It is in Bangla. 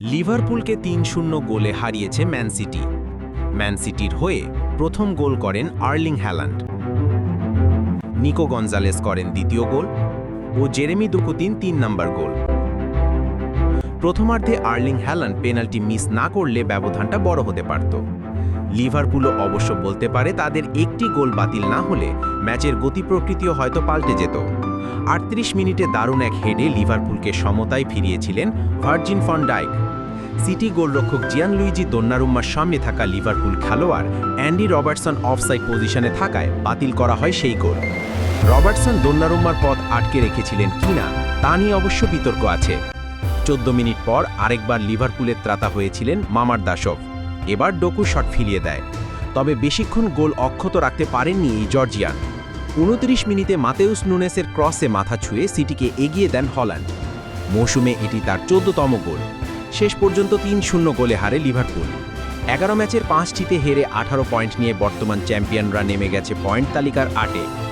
লিভারপুলকে তিন শূন্য গোলে হারিয়েছে ম্যান সিটি। ম্যান সিটির হয়ে প্রথম গোল করেন আর্লিং হ্যালান্ড। নিকো গঞ্জালেস করেন দ্বিতীয় গোল ও জেরেমি দুকুতিন তিন নম্বর গোল। প্রথমার্ধে আর্লিং হ্যালান্ড পেনাল্টি মিস না করলে ব্যবধানটা বড় হতে পারত। লিভারপুলও অবশ্য বলতে পারে তাদের একটি গোল বাতিল না হলে ম্যাচের গতি প্রকৃতিও হয়তো পাল্টে যেত। আটত্রিশ মিনিটে দারুণ এক হেডে লিভারপুলকে সমতায় ফিরিয়েছিলেন ভার্জিন ফন ডাইক। সিটি গোলরক্ষক জিয়ান লুইজি দোন্নারুম্মার সামনে থাকা লিভারপুল খেলোয়াড় অ্যান্ডি রবার্টসন অফসাইড পজিশনে থাকায় বাতিল করা হয় সেই গোল। রবার্টসন দোন্নারুম্মার পথ আটকে রেখেছিলেন কিনা তা নিয়ে অবশ্য বিতর্ক আছে। চোদ্দ মিনিট পর আরেকবার লিভারপুলের ত্রাতা হয়েছিলেন মামার দাসভ এবার ডোকু শট ফিরিয়ে দেয়। তবে বেশিক্ষণ গোল অক্ষত রাখতে পারেননি এই জর্জিয়ান। উনত্রিশ মিনিটে মাতেউস নুনেসের ক্রসে মাথা ছুঁয়ে সিটিকে এগিয়ে দেন হল্যান্ড। মৌসুমে এটি তার চোদ্দতম গোল। শেষ পর্যন্ত তিন শূন্য গোলে হারে লিভারপুল। এগারো ম্যাচের পাঁচটিতে হেরে আঠারো পয়েন্ট নিয়ে বর্তমান চ্যাম্পিয়নরা নেমে গেছে পয়েন্ট তালিকার আটে।